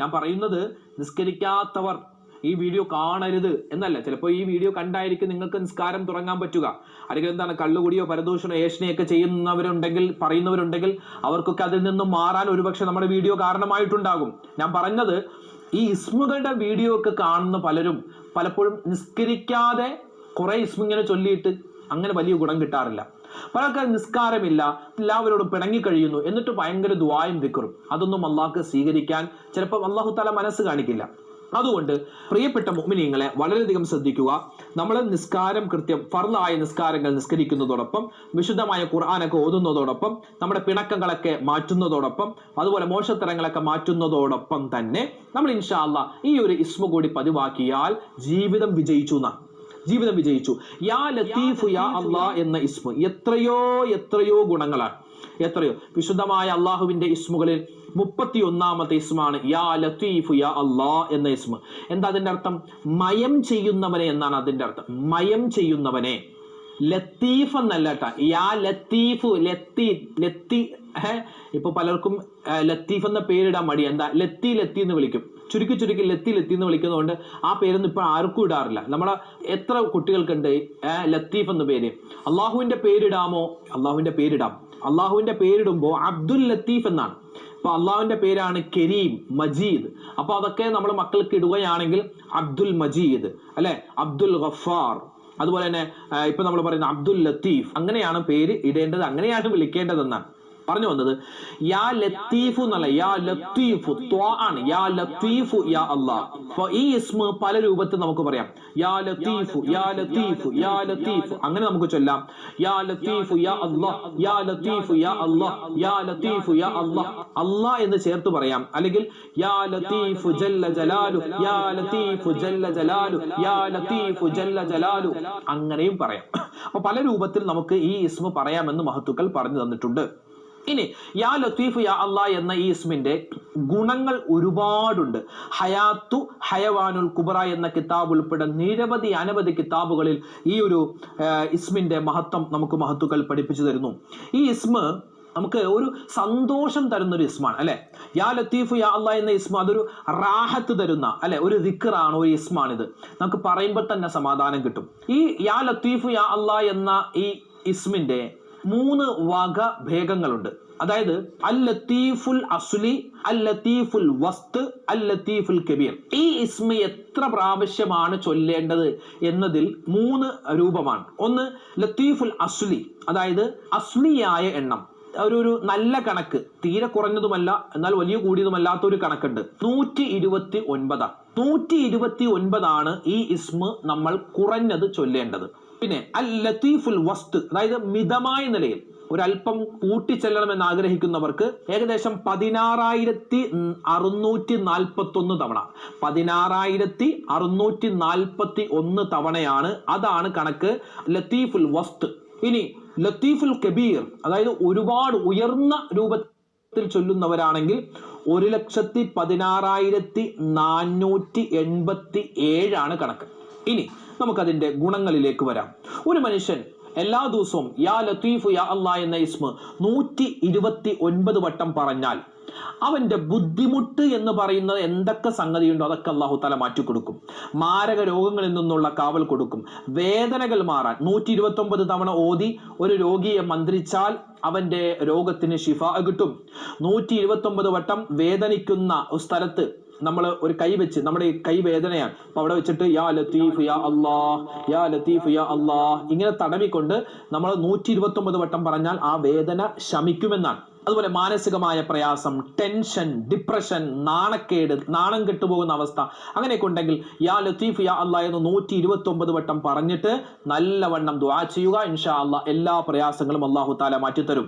ഞാൻ പറയുന്നത് നിസ്കരിക്കാത്തവർ ഈ വീഡിയോ കാണരുത് എന്നല്ല. ചിലപ്പോൾ ഈ വീഡിയോ കണ്ടായിരിക്കും നിങ്ങൾക്ക് നിസ്കാരം തുടങ്ങാൻ പറ്റുക. അല്ലെങ്കിൽ എന്താണ് കള്ളുകുടിയോ പരദൂഷണോ ഏഷണിയൊക്കെ ചെയ്യുന്നവരുണ്ടെങ്കിൽ പറയുന്നവരുണ്ടെങ്കിൽ അവർക്കൊക്കെ അതിൽ നിന്നും മാറാൻ ഒരുപക്ഷെ നമ്മുടെ വീഡിയോ കാരണമായിട്ടുണ്ടാകും. ഞാൻ പറഞ്ഞത് ഈ ഇസ്മുകളുടെ വീഡിയോ ഒക്കെ കാണുന്ന പലരും പലപ്പോഴും നിസ്കരിക്കാതെ കുറെ ഇസ്മ ചൊല്ലിയിട്ട് അങ്ങനെ വലിയ ഗുണം കിട്ടാറില്ല. പലർക്കും നിസ്കാരമില്ല. എല്ലാവരോടും പിണങ്ങി കഴിയുന്നു. എന്നിട്ട് ഭയങ്കര ദുവായും വിക്കറും അതൊന്നും അള്ളാഹ്ക്ക് സ്വീകരിക്കാൻ ചിലപ്പോൾ അള്ളാഹു താല മനസ്സ് കാണിക്കില്ല. അതുകൊണ്ട് പ്രിയപ്പെട്ട മുഅ്മിനീങ്ങളെ വളരെയധികം ശ്രദ്ധിക്കുക. നമ്മൾ നിസ്കാരം കൃത്യം ഫർലായ നിസ്കാരങ്ങൾ നിസ്കരിക്കുന്നതോടൊപ്പം വിശുദ്ധമായ ഖുർആാനൊക്കെ ഓതുന്നതോടൊപ്പം നമ്മുടെ പിണക്കങ്ങളൊക്കെ മാറ്റുന്നതോടൊപ്പം അതുപോലെ മോശത്തരങ്ങളൊക്കെ മാറ്റുന്നതോടൊപ്പം തന്നെ നമ്മൾ ഇൻഷാല്ല ഈ ഒരു ഇസ്മ കൂടി പതിവാക്കിയാൽ ജീവിതം വിജയിച്ചു എന്നാണ്. ജീവിതം വിജയിച്ചു. യാ ലത്തീഫു യാ അള്ളാ എന്ന ഇസ്മു. എത്രയോ എത്രയോ ഗുണങ്ങളാണ്. എത്രയോ. വിശുദ്ധമായ അള്ളാഹുവിന്റെ ഇസ്മുകളിൽ മുപ്പത്തി ഒന്നാമത്തെ ഇസ്മാണ് യാ ലത്തീഫു യാ അള്ളാ എന്ന ഇസ്മ. എന്താ അതിന്റെ അർത്ഥം? മയം ചെയ്യുന്നവനെ എന്നാണ് അതിന്റെ അർത്ഥം. മയം ചെയ്യുന്നവനെ. ലത്തീഫ് എന്നല്ല യാ ലത്തീഫു ലത്തി ലത്തി ഇപ്പൊ പലർക്കും ലത്തീഫ് എന്ന പേരിടാൻ മടി എന്താ? ലത്തി ലത്തി എന്ന് വിളിക്കും. ചുരുക്കി ചുരുക്കി ലത്തി ലത്തി എന്ന് വിളിക്കുന്നതുകൊണ്ട് ആ പേരൊന്നും ഇപ്പൊ ആർക്കും ഇടാറില്ല. നമ്മളെ എത്ര കുട്ടികൾക്കുണ്ട്? ലത്തീഫ് എന്ന പേര്. അള്ളാഹുവിന്റെ പേരിടാമോ? അള്ളാഹുവിന്റെ പേരിടാം. അള്ളാഹുവിന്റെ പേരിടുമ്പോൾ അബ്ദുൽ ലത്തീഫ് എന്നാണ്. അപ്പൊ അള്ളാഹുവിന്റെ പേരാണ് കരീം മജീദ്. അപ്പൊ അതൊക്കെ നമ്മൾ മക്കൾക്ക് ഇടുകയാണെങ്കിൽ അബ്ദുൽ മജീദ് അല്ലെ? അബ്ദുൽ ഗഫാർ. അതുപോലെ തന്നെ ഇപ്പൊ നമ്മൾ പറയുന്ന അബ്ദുൽ ലത്തീഫ്. അങ്ങനെയാണ് പേര് ഇടേണ്ടത് അങ്ങനെയാണ് വിളിക്കേണ്ടതെന്നാണ്. പറഞ്ഞു വന്നത് യാ ലത്തീഫു എന്നല്ല യാ ലത്തീഫു ത്വാ ആണ്. യാ ലത്തീഫു യാ അപ്പൊ ഈ ഇസ്മ പല രൂപത്തിൽ നമുക്ക് പറയാം. യാ ലത്തീഫു യാ ലത്തീഫു യാ ലത്തീഫു അങ്ങനെ നമുക്ക് ചൊല്ലാം. യാ ലത്തീഫു യാ അല്ലാ യാ ലത്തീഫു യാ അല്ലാ യാ ലത്തീഫു യാ അല്ലാ അല്ലാ എന്ന് ചേർത്ത് പറയാം. അല്ലെങ്കിൽ യാ ലത്തീഫു ജല്ല ജലാലു യാ ലത്തീഫു ജല്ല ജലാലു യാ ലത്തീഫു ജല്ല ജലാലു അങ്ങനെയും പറയാം. അപ്പൊ പല രൂപത്തിൽ നമുക്ക് ഈ ഇസ്മ പറയാമെന്ന് മഹത്തുക്കൾ പറഞ്ഞു തന്നിട്ടുണ്ട്. ഇനി യാ ലത്തീഫ് യാ അള്ളാ എന്ന ഈ ഇസ്മിന്റെ ഗുണങ്ങൾ ഒരുപാടുണ്ട്. ഹയാത്തു ഹയവാനുൽ കുബറ എന്ന കിതാബ് ഉൾപ്പെടെ നിരവധി അനവധി കിതാബുകളിൽ ഈ ഒരു ഇസ്മിന്റെ മഹത്വം നമുക്ക് മഹത്തുക്കൾ പഠിപ്പിച്ചു തരുന്നു. ഈ ഇസ്മ നമുക്ക് ഒരു സന്തോഷം തരുന്ന ഒരു ഇസ്മാണ് അല്ലെ? യാ ലത്തീഫ് യാ അള്ളാ എന്ന ഇസ്മ അതൊരു റാഹത്ത് തരുന്ന അല്ലെ? ഒരു ദിക്കറാണ് ഒരു ഇസ്മാണിത്? നമുക്ക് പറയുമ്പോൾ തന്നെ സമാധാനം കിട്ടും. ഈ യാ ലത്തീഫ് യാ അള്ളാ എന്ന ഈ ഇസ്മിന്റെ മൂന്ന് വക ഭേദങ്ങളുണ്ട്. അതായത് അൽ ലത്തീഫുൽ അസ്ലി അൽ ലത്തീഫുൽ വസ്ത് അൽ ലത്തീഫുൽ കബീർ. ഈ ഇസ്മ എത്ര പ്രാവശ്യമാണ് ചൊല്ലേണ്ടത് എന്നതിൽ മൂന്ന് രൂപമാണ്. ഒന്ന് ലത്തീഫുൽ അസ്ലി അതായത് അസ്ലിയായ എണ്ണം. ഒരു ഒരു നല്ല കണക്ക്. തീരെ കുറഞ്ഞതുമല്ല എന്നാൽ വലിയ കൂടിയതുമല്ലാത്ത ഒരു കണക്കുണ്ട്. നൂറ്റി ഇരുപത്തി ഒൻപതാണ് നൂറ്റി ഇരുപത്തി ഒൻപതാണ് ഈ ഇസ്മ നമ്മൾ കുറഞ്ഞത് ചൊല്ലേണ്ടത്. പിന്നെ അൽ ലത്തീഫുൽ വസ്ത് അതായത് മിതമായ നിലയിൽ ഒരല്പം കൂട്ടിച്ചെല്ലണമെന്ന് ആഗ്രഹിക്കുന്നവർക്ക് ഏകദേശം പതിനാറായിരത്തി അറുന്നൂറ്റി നാൽപ്പത്തി ഒന്ന് തവണ. പതിനാറായിരത്തി അറുന്നൂറ്റി നാൽപ്പത്തി ഒന്ന് തവണയാണ് അതാണ് കണക്ക് ലത്തീഫുൽ വസ്ത്. ഇനി ലത്തീഫുൽ കബീർ അതായത് ഒരുപാട് ഉയർന്ന രൂപത്തിൽ ചൊല്ലുന്നവരാണെങ്കിൽ ഒരു ലക്ഷത്തി പതിനാറായിരത്തി നാനൂറ്റി എൺപത്തി ഏഴാണ് കണക്ക്. ഇനി നമുക്കതിന്റെ ഗുണങ്ങളിലേക്ക് വരാം. ഒരു മനുഷ്യൻ എല്ലാ ദിവസവും യാ ലത്തീഫ് യാ അള്ളാ എന്ന ഇസ്മ നൂറ്റി ഇരുപത്തി ഒൻപത് വട്ടം പറഞ്ഞാൽ അവന്റെ ബുദ്ധിമുട്ട് എന്ന് പറയുന്നത് എന്തൊക്കെ സംഗതിയുണ്ടോ അതൊക്കെ അള്ളാഹു തല മാറ്റിക്കൊടുക്കും മാരക രോഗങ്ങളിൽ നിന്നുള്ള കാവൽ കൊടുക്കും. വേദനകൾ മാറാൻ നൂറ്റി ഇരുപത്തി ഒമ്പത് തവണ ഓതി ഒരു രോഗിയെ മന്ത്രിച്ചാൽ അവന്റെ രോഗത്തിന് ശിഫ കിട്ടും. നൂറ്റി ഇരുപത്തി ഒമ്പത് വട്ടം വേദനിക്കുന്ന സ്ഥലത്ത് നമ്മൾ ഒരു കൈ വെച്ച് നമ്മുടെ കൈ വേദനയാണ്. അപ്പൊ അവിടെ വെച്ചിട്ട് യാ ലത്തീഫ് യാ അള്ളാഹ് യാ ലത്തീഫ് യാ അള്ളാഹ് ഇങ്ങനെ തടവിക്കൊണ്ട് നമ്മൾ നൂറ്റി ഇരുപത്തി ഒമ്പത് വട്ടം പറഞ്ഞാൽ ആ വേദന ശമിക്കുമെന്നാണ്. അതുപോലെ മാനസികമായ പ്രയാസം ടെൻഷൻ ഡിപ്രഷൻ നാണക്കേട് നാണം കെട്ടുപോകുന്ന അവസ്ഥ അങ്ങനെയൊക്കെ ഉണ്ടെങ്കിൽ യാ ലത്തീഫ് യാ അല്ലാ എന്ന് നൂറ്റി ഇരുപത്തി ഒമ്പത് വട്ടം പറഞ്ഞിട്ട് നല്ലവണ്ണം ദുആ ചെയ്യുക ഇൻഷാ അല്ലാ എല്ലാ പ്രയാസങ്ങളും അള്ളാഹു താല മാറ്റിത്തരും.